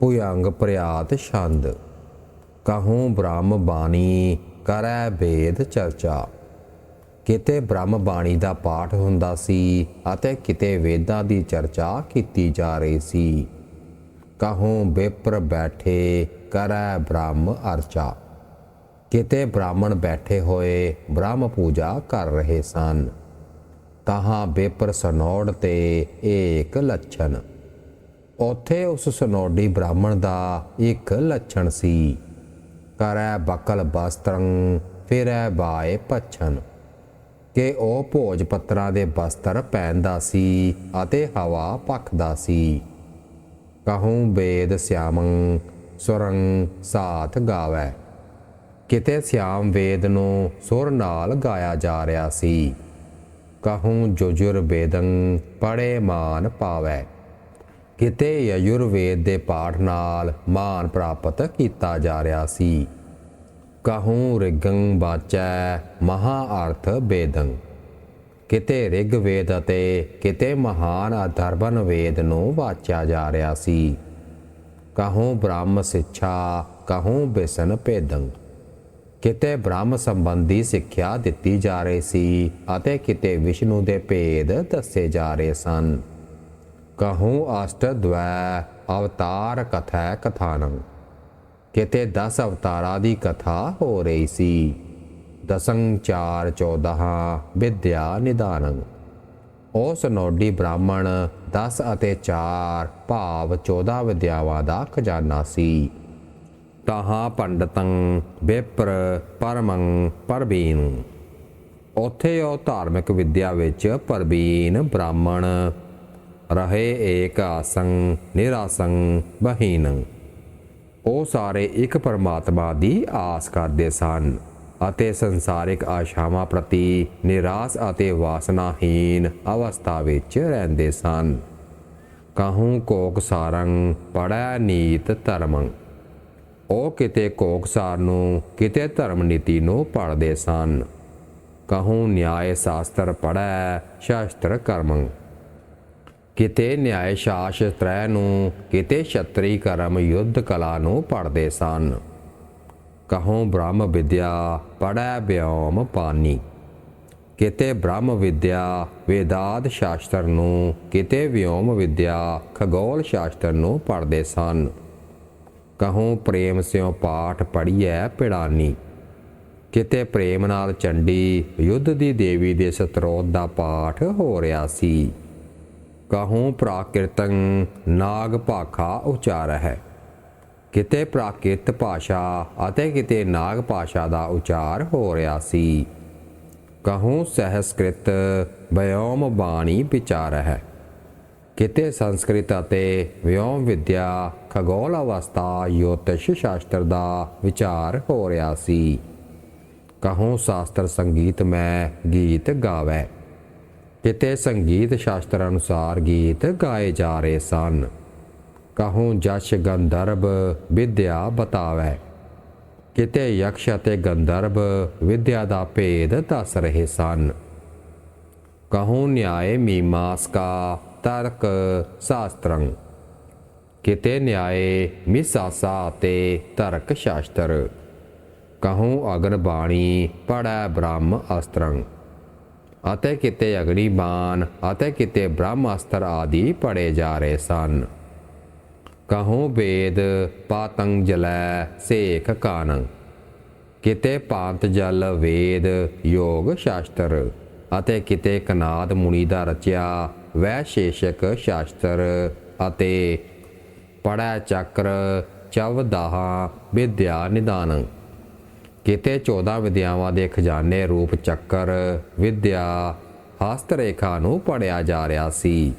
ਭੁਯੰਗ ਪ੍ਰਿਆਤ ਛੰਦ। ਕਹੂੰ ਬ੍ਰਹਮ ਬਾਣੀ ਕਰੈ ਵੇਦ ਚਰਚਾ। ਕਿਤੇ ਬ੍ਰਹਮ ਬਾਣੀ ਦਾ ਪਾਠ ਹੁੰਦਾ ਸੀ ਅਤੇ ਕਿਤੇ ਵੇਦਾਂ ਦੀ ਚਰਚਾ ਕੀਤੀ ਜਾ ਰਹੀ ਸੀ। ਕਹੂੰ ਬੇਪਰ ਬੈਠੇ ਕਰੈ ਬ੍ਰਹਮ ਅਰਚਾ। ਕਿਤੇ ਬ੍ਰਾਹਮਣ ਬੈਠੇ ਹੋਏ ਬ੍ਰਹਮ ਪੂਜਾ ਕਰ ਰਹੇ ਸਨ। ਤਹਾਂ ਵਿਪਰ ਸਨੋੜ ਤੇ ਏਕ ਲੱਛਣ। ਉਥੇ ਉਸ ਸਨੋਡੀ ਬ੍ਰਾਹਮਣ ਦਾ ਇੱਕ ਲੱਛਣ ਸੀ। ਕਰੈ ਬਕਲ ਬਸਤਰੰ, ਫਿਰੈ ਬਾਏ ਪਛਨ ਕਿ ਉਹ ਭੋਜ ਪੱਤਰਾਂ ਦੇ ਬਸਤਰ ਪਹਿਨਦਾ ਸੀ ਅਤੇ ਹਵਾ ਪੱਖਦਾ ਸੀ। ਕਹੂੰ ਵੇਦ ਸਿਆਮੰ, ਸੁਰੰ ਸਾਥ ਗਾਵੈ। ਕਿਤੇ ਸਿਆਮ ਵੇਦ ਨੂੰ ਸੁਰ ਨਾਲ ਗਾਇਆ ਜਾ ਰਿਹਾ ਸੀ। ਕਹੂੰ ਜੁਜੁਰ ਵੇਦੰ ਪੜੇ ਮਾਨ ਪਾਵੈ। ਕਿਤੇ ਯਜੁਰਵੇਦ ਦੇ ਪਾਠ ਨਾਲ ਮਾਨ ਪ੍ਰਾਪਤ ਕੀਤਾ ਜਾ ਰਿਹਾ ਸੀ। ਕਹੂੰ ਰਿਗੰ ਬਾਚੈ ਮਹਾ ਅਰਥ ਵੇਦੰ ਕਿਤੇ ਰਿਗ ਵੇਦ ਅਤੇ ਕਿਤੇ ਮਹਾਨ ਅਧਰਵਨ ਵੇਦ ਨੂੰ ਵਾਚਿਆ ਜਾ ਰਿਹਾ ਸੀ। ਕਹੂੰ ਬ੍ਰਹਮ ਸਿੱਛਾ, ਕਹੂੰ ਬਿਸਨ ਭੇਦੰ। ਕਿਤੇ ਬ੍ਰਹਮ ਸੰਬੰਧੀ ਸਿੱਖਿਆ ਦਿੱਤੀ ਜਾ ਰਹੀ ਸੀ ਅਤੇ ਕਿਤੇ ਵਿਸ਼ਨੂੰ ਦੇ ਭੇਦ ਦੱਸੇ ਜਾ ਰਹੇ ਸਨ। ਕਹੂੰ ਅਸ਼ਟ ਦ્વੈ ਅਵਤਾਰ ਕਥਾ ਕਥਾਨੰ, ਕਿਤੇ 10 ਅਵਤਾਰਾਂ ਦੀ ਕਥਾ ਹੋ ਰਹੀ ਸੀ। ਦਸੰ ਚਾਰ 14 ਵਿਦਿਆ ਨਿਦਾਨੰ, ਉਸ ਨੋਡੀ ਬ੍ਰਾਹਮਣ 10 ਅਤੇ 4 ਭਾਵ 14 ਵਿਦਿਆਵਾਂ ਦਾ ਖਜ਼ਾਨਾ ਸੀ। ਤਹਾਂ ਪੰਡਤੰ ਵਿਪਰ ਪਰਮੰ ਪਰਬੀਨ, ਉਥੇ ਉਹ ਧਾਰਮਿਕ ਵਿਦਿਆ ਵਿੱਚ ਪਰਬੀਨ ਬ੍ਰਾਹਮਣ ਰਹੇ ਏਕ ਆਸੰ ਨਿਰਾਸੰ ਬਹੀਨ ਉਹ ਸਾਰੇ ਇੱਕ ਪਰਮਾਤਮਾ ਦੀ ਆਸ ਕਰਦੇ ਸਨ ਅਤੇ ਸੰਸਾਰਿਕ ਆਸ਼ਾਵਾਂ ਪ੍ਰਤੀ ਨਿਰਾਸ ਅਤੇ ਵਾਸਨਾਹੀਨ ਅਵਸਥਾ ਵਿੱਚ ਰਹਿੰਦੇ ਸਨ। ਕਹੂੰ ਕੋਕ ਸਾਰੰ ਪੜੈ ਨੀਤ ਧਰਮੰ। ਉਹ ਕਿਤੇ ਕੋਕਸਾਰ ਨੂੰ, ਕਿਤੇ ਧਰਮ ਨੀਤੀ ਨੂੰ ਪੜ੍ਹਦੇ ਸਨ। ਕਹੂੰ ਨਿਆਏ ਸ਼ਾਸਤਰ ਪੜ੍ਹੈ ਸ਼ਾਸਤਰ ਕਰਮੰ। ਕਿਤੇ ਨਿਆਏ ਸ਼ਾਸਤਰੈ ਨੂੰ, ਕਿਤੇ ਛਤਰੀ ਕਰਮ ਯੁੱਧ ਕਲਾ ਨੂੰ ਪੜ੍ਹਦੇ ਸਨ। ਕਹੂੰ ਬ੍ਰਹਮ ਵਿਦਿਆ ਪੜ੍ਹੈ ਬਿਓਮ ਪਾਨੀ। ਕਿਤੇ ਬ੍ਰਹਮ ਵਿਦਿਆ ਵੇਦਾਦ ਸ਼ਾਸਤਰ ਨੂੰ, ਕਿਤੇ ਵਿਓਮ ਵਿਦਿਆ ਖਗੋਲ ਸ਼ਾਸਤਰ ਨੂੰ ਪੜ੍ਹਦੇ ਸਨ। ਕਹੂੰ ਪ੍ਰੇਮ ਸਿਓ ਪਾਠ ਪੜੀਐ ਪਿੜਾਨੀ। ਕਿਤੇ ਪ੍ਰੇਮ ਨਾਲ ਚੰਡੀ ਯੁੱਧ ਦੀ ਦੇਵੀ ਦੇ ਸਤਰੋਤ ਦਾ ਪਾਠ ਹੋ ਰਿਹਾ ਸੀ। ਕਹੂੰ ਪ੍ਰਾਕਿਰਤੰ ਨਾਗ ਭਾਖਾ ਉਚਾਰ ਹੈ ਕਿਤੇ ਪ੍ਰਾਕਿਰਤ ਭਾਸ਼ਾ ਅਤੇ ਕਿਤੇ ਨਾਗ ਭਾਸ਼ਾ ਦਾ ਉਚਾਰ ਹੋ ਰਿਹਾ ਸੀ। ਕਹੂੰ ਸਹਸਕ੍ਰਿਤ ਬਿਓਮ ਬਾਣੀ ਵਿਚਾਰ ਹੈ ਕਿਤੇ ਸੰਸਕ੍ਰਿਤ ਅਤੇ ਵਿਓਮ ਵਿਦਿਆ ਖਗੋਲ ਅਵਸਥਾ ਯੋਤਿਸ਼ ਸ਼ਾਸਤਰ ਦਾ ਵਿਚਾਰ ਹੋ ਰਿਹਾ ਸੀ। ਕਹੂੰ ਸ਼ਾਸਤਰ ਸੰਗੀਤ ਮੈਂ ਗੀਤ ਗਾਵੇ। ਕਿਤੇ ਸੰਗੀਤ ਸ਼ਾਸਤਰ ਅਨੁਸਾਰ ਗੀਤ ਗਾਏ ਜਾ ਰਹੇ ਸਨ। ਕਹੂੰ ਜਸ਼ ਗੰਧਰਵ ਵਿਦਿਆ ਬਤਾਵੇ। ਕਿਤੇ ਯਕਸ਼ ਅਤੇ ਗੰਧਰਵ ਵਿਦਿਆ ਦਾ ਭੇਦ ਦੱਸ ਰਹੇ ਸਨ। ਕਹੂੰ ਨਿਆਏ ਮੀਮਾਂਸਕਾ ਤਰਕ ਸ਼ਾਸਤਰੰ। ਕਿਤੇ ਨਿਆਏ ਮਿਸਾਸਾ ਅਤੇ ਤਰਕ ਸ਼ਾਸਤਰ। ਕਹੂੰ ਅਗਨ ਬਾਣੀ ਪੜੈ ਬ੍ਰਹਮ ਅਸਤਰੰ। ਅਤੇ ਕਿਤੇ ਅਗਨੀ ਬਾਣ ਅਤੇ ਕਿਤੇ ਬ੍ਰਹਮ ਅਸਤਰ ਆਦਿ ਪੜੇ ਜਾ ਰਹੇ ਸਨ। ਕਹੂੰ ਵੇਦ ਪਾਤੰਗ ਜਲੈ ਸੇਖ ਕਾਨੰ, ਕਿਤੇ ਪਾਂਤ ਜਲ ਵੇਦ ਯੋਗ ਸ਼ਾਸਤਰ, ਅਤੇ ਕਿਤੇ ਕਨਾਦ ਮੁਨੀ ਦਾ ਰਚਿਆ ਵੈਸ਼ੇਸ਼ਕ ਸ਼ਾਸਤਰ, ਅਤੇ ਪੜੈ ਚੱਕਰ ਚਵਦਾਹਾ ਵਿਦਿਆ ਨਿਦਾਨੰ। ਕਿਤੇ 14 ਵਿਦਿਆਵਾਂ ਦੇ ਖਜ਼ਾਨੇ ਰੂਪ ਚੱਕਰ ਵਿਦਿਆ ਹਸਤ ਰੇਖਾ ਨੂੰ ਪੜਿਆ ਜਾ ਰਿਹਾ ਸੀ।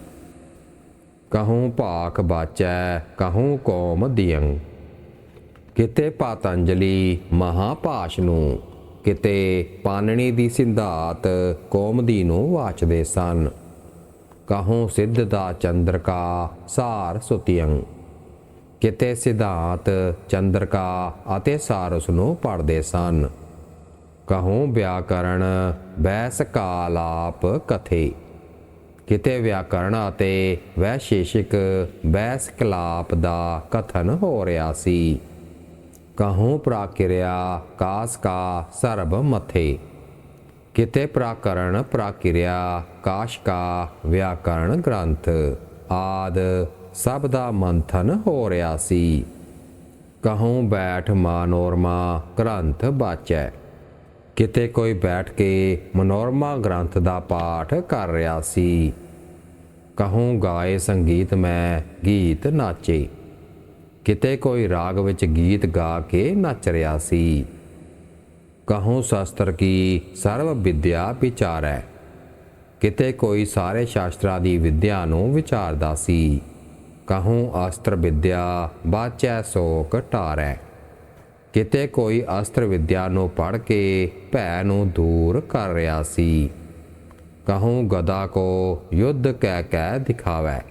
ਕਹੂੰ ਭਾਕ ਬਾਚੈ, ਕਹੂੰ ਕੌਮ ਦਿਯੰ। ਕਿਤੇ ਪਾਤੰਜਲੀ ਮਹਾਭਾਸ਼ ਨੂੰ, ਕਿਤੇ ਪਾਨਣੀ ਦੀ ਸਿੰਧਾਤ ਕੋਮਦੀ ਨੂੰ ਵਾਚਦੇ ਸਨ। ਕਹੂੰ ਸਿੱਧ ਦਾ ਚੰਦਰਕਾ ਸਾਰ ਸੁਤਿਯੰ। ਕਿਤੇ ਸਿਧਾਂਤ ਚੰਦਰਕਾ ਅਤੇ ਸਾਰਸ ਨੂੰ ਪੜ੍ਹਦੇ ਸਨ। ਕਹੂੰ ਵਿਆਕਰਣ ਬੈਸ ਕਾਲਾਪ ਕਥੇ। ਕਿਤੇ ਵਿਆਕਰਣ ਅਤੇ ਵੈਸ਼ੇਸ਼ਿਕ ਬੈਸ ਕਲਾਪ ਦਾ ਕਥਨ ਹੋ ਰਿਹਾ ਸੀ। ਕਹੂੰ ਪ੍ਰਾਕਿਰਿਆ ਕਾਸ ਕਾ ਸਰਬ ਮਥੇ। ਕਿਤੇ ਪ੍ਰਾਕਰਣ, ਪ੍ਰਾਕਿਰਿਆ ਕਾਸ਼ ਕਾ ਵਿਆਕਰਣ ਗ੍ਰੰਥ ਆਦ ਸਭ ਦਾ ਮੰਥਨ ਹੋ ਰਿਹਾ ਸੀ। ਕਹੂੰ ਬੈਠ ਮਾਨੋਰਮਾ ਗ੍ਰੰਥ ਬਾਚੈ। ਕਿਤੇ ਕੋਈ ਬੈਠ ਕੇ ਮਨੋਰਮਾ ਗ੍ਰੰਥ ਦਾ ਪਾਠ ਕਰ ਰਿਹਾ ਸੀ। ਕਹੂੰ ਗਾਏ ਸੰਗੀਤ ਮੈਂ ਗੀਤ ਨਾਚੇ। ਕਿਤੇ ਕੋਈ ਰਾਗ ਵਿੱਚ ਗੀਤ ਗਾ ਕੇ ਨੱਚ ਰਿਹਾ ਸੀ। ਕਹੂੰ ਸ਼ਾਸਤਰ ਕੀ ਸਰਵ ਵਿਦਿਆ ਵਿਚਾਰੈ। ਕਿਤੇ ਕੋਈ ਸਾਰੇ ਸ਼ਾਸਤਰਾਂ ਦੀ ਵਿਦਿਆ ਨੂੰ ਵਿਚਾਰਦਾ ਸੀ। ਕਹੂੰ ਅਸਤਰ ਵਿਦਿਆ ਬਾਚੈ ਸੋਕ ਕਟਾਰੈ ਕਿਤੇ ਕੋਈ ਅਸਤਰ ਵਿਦਿਆ ਨੂੰ ਪੜ੍ਹ ਕੇ ਭੈ ਨੂੰ ਦੂਰ ਕਰ ਰਿਹਾ ਸੀ। ਕਹੂੰ ਗਦਾ ਕੋ ਯੁੱਧ ਕਹਿ ਕਹਿ ਦਿਖਾਵੈ।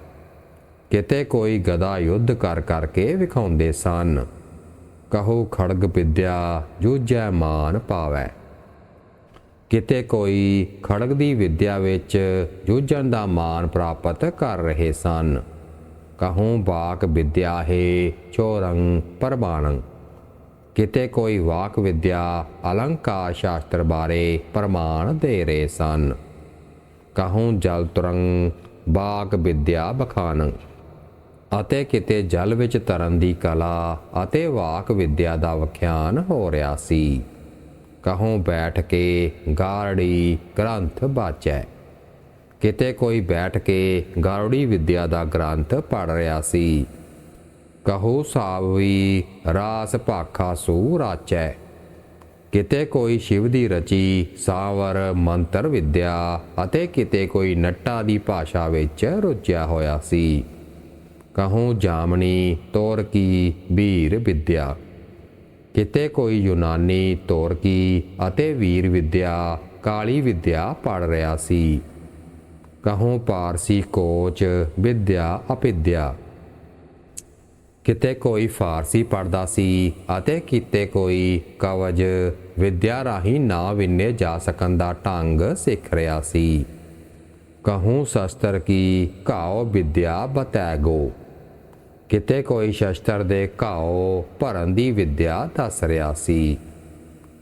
ਕਿਤੇ ਕੋਈ ਗਦਾ ਯੁੱਧ ਕਰ ਕਰਕੇ ਵਿਖਾਉਂਦੇ ਸਨ। ਕਹੋ ਖੜਗ ਵਿਦਿਆ ਜੂਝੈ ਮਾਨ ਪਾਵੈ। ਕਿਤੇ ਕੋਈ ਖੜਗ ਦੀ ਵਿਦਿਆ ਵਿੱਚ ਜੂਝਣ ਦਾ ਮਾਨ ਪ੍ਰਾਪਤ ਕਰ ਰਹੇ ਸਨ। ਕਹੂੰ ਵਾਕ ਵਿਦਿਆ ਹੈ ਚੋਰੰ ਪਰਬਾਣੰ ਕਿਤੇ ਕੋਈ ਵਾਕ ਵਿਦਿਆ ਅਲੰਕਾਰ ਸ਼ਾਸਤਰ ਬਾਰੇ ਪ੍ਰਮਾਣ ਦੇ ਰਹੇ ਸਨ। ਕਹੂੰ ਜਲ ਤੁਰੰਗ ਬਾਕ ਵਿਦਿਆ ਬਖਾਨੰ। ਅਤੇ ਕਿਤੇ ਜਲ ਵਿੱਚ ਤਰਨ ਦੀ ਕਲਾ ਅਤੇ ਵਾਕ ਵਿਦਿਆ ਦਾ ਵਿਖਿਆਨ ਹੋ ਰਿਹਾ ਸੀ। ਕਹੂੰ ਬੈਠ ਕੇ ਗਾਰੜੀ ਗ੍ਰੰਥ ਬਾਚੈ। ਕਿਤੇ ਕੋਈ ਬੈਠ ਕੇ ਗਾਰੜੀ ਵਿਦਿਆ ਦਾ ਗ੍ਰੰਥ ਪੜ ਰਿਹਾ ਸੀ। ਕਹੋ ਸਾਵੀ ਰਾਸ ਭਾਖਾ ਸੂ ਰਾਚੈ। ਕਿਤੇ ਕੋਈ ਸ਼ਿਵ ਦੀ ਰਚੀ ਸਾਵਰ ਮੰਤਰ ਵਿਦਿਆ ਅਤੇ ਕਿਤੇ ਕੋਈ ਨੱਟਾ ਦੀ ਭਾਸ਼ਾ ਵਿੱਚ ਰੁੱਝਿਆ ਹੋਇਆ ਸੀ। ਕਹੂੰ ਜਾਮਣੀ ਤੋਰਕੀ ਵੀਰ ਵਿਦਿਆ। ਕਿਤੇ ਕੋਈ ਯੂਨਾਨੀ ਤੋਰਕੀ ਅਤੇ ਵੀਰ ਵਿਦਿਆ ਕਾਲੀ ਵਿਦਿਆ ਪੜ ਰਿਹਾ ਸੀ। ਕਹੂੰ ਪਾਰਸੀ ਕੋਚ ਵਿਦਿਆ ਅਪਿਦਿਆ ਕਿਤੇ ਕੋਈ ਫਾਰਸੀ ਪੜਦਾ ਸੀ ਅਤੇ ਕਿਤੇ ਕੋਈ ਕਵਜ ਵਿਦਿਆ ਰਾਹੀਂ ਨਾ ਵਿੰਨੇ ਜਾ ਸਕਣ ਦਾ ਢੰਗ ਸਿੱਖ ਰਿਹਾ ਸੀ। ਕਹੂੰ ਸ਼ਸਤਰ ਕੀ ਘਾਓ ਵਿਦਿਆ ਬਤੈਗੋ ਕਿਤੇ ਕੋਈ ਸ਼ਸਤਰ ਦੇ ਘਾਓ ਭਰਨ ਦੀ ਵਿਦਿਆ ਦੱਸ ਰਿਹਾ ਸੀ।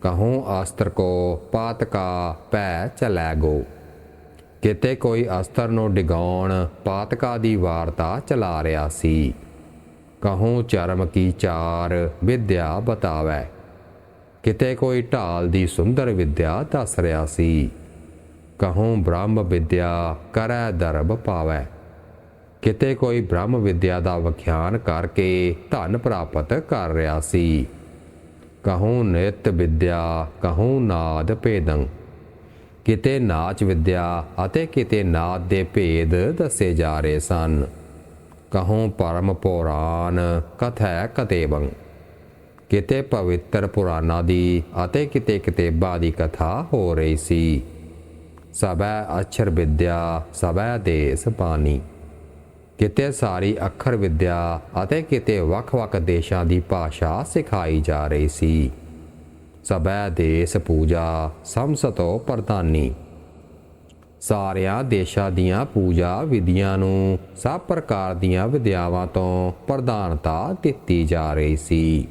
ਕਹੂੰ ਅਸਤਰ ਕੋ ਪਾਤਕਾ ਪੈ ਚਲੈਗੋ ਕਿਤੇ ਕੋਈ ਅਸਤਰ ਨੂੰ ਡਿਗਾਉਣ ਪਾਤਕਾ ਦੀ ਵਾਰਤਾ ਚਲਾ ਰਿਹਾ ਸੀ। ਕਹੂੰ ਚਰਮ ਕੀ ਚਾਰ ਵਿਦਿਆ ਬਤਾਵੈ। ਕਿਤੇ ਕੋਈ ਢਾਲ ਦੀ ਸੁੰਦਰ ਵਿਦਿਆ ਦੱਸ ਰਿਹਾ ਸੀ। ਕਹੂੰ ਬ੍ਰਹਮ ਵਿਦਿਆ ਕਰੈ ਦਰਬ ਪਾਵੈ। ਕਿਤੇ ਕੋਈ ਬ੍ਰਹਮ ਵਿਦਿਆ ਦਾ ਵਿਖਿਆਨ ਕਰਕੇ ਧਨ ਪ੍ਰਾਪਤ ਕਰ ਰਿਹਾ ਸੀ। ਕਹੂੰ ਨਿਤ ਵਿਦਿਆ, ਕਹੂੰ ਨਾਦ ਭੇਦੰ। ਕਿਤੇ ਨਾਚ ਵਿਦਿਆ ਅਤੇ ਕਿਤੇ ਨਾਦ ਦੇ ਭੇਦ ਦੱਸੇ ਜਾ ਰਹੇ ਸਨ। ਕਹੂੰ ਪਰਮ ਪੁਰਾਨ ਕਥੈ ਕਤੇਬੰ। ਕਿਤੇ ਪਵਿੱਤਰ ਪੁਰਾਣਾ ਦੀ ਅਤੇ ਕਿਤੇ ਕਿਤਾਬਾਂ ਦੀ ਕਥਾ ਹੋ ਰਹੀ ਸੀ। ਸਭੈ ਅਛਰ ਵਿਦਿਆ, ਸਭੈ ਦੇਸ ਪਾਣੀ ਕਿਤੇ ਸਾਰੀ ਅੱਖਰ ਵਿਦਿਆ ਅਤੇ ਕਿਤੇ ਵੱਖ-ਵੱਖ ਦੇਸ਼ਾਂ ਦੀ ਭਾਸ਼ਾ ਸਿਖਾਈ ਜਾ ਰਹੀ ਸੀ। ਸਭੈ ਦੇਸ ਪੂਜਾ ਸਮਸਤੋ ਪ੍ਰਧਾਨੀ। ਸਾਰਿਆਂ ਦੇਸ਼ਾਂ ਦੀਆਂ ਪੂਜਾ ਵਿਧੀਆਂ ਨੂੰ ਸਭ ਪ੍ਰਕਾਰ ਦੀਆਂ ਵਿਦਿਆਵਾਂ ਤੋਂ ਪ੍ਰਧਾਨਤਾ ਦਿੱਤੀ ਜਾ ਰਹੀ ਸੀ।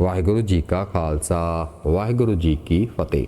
ਵਾਹਿਗੁਰੂ ਜੀ ਕਾ ਖਾਲਸਾ, ਵਾਹਿਗੁਰੂ ਜੀ ਕੀ ਫਤਿਹ।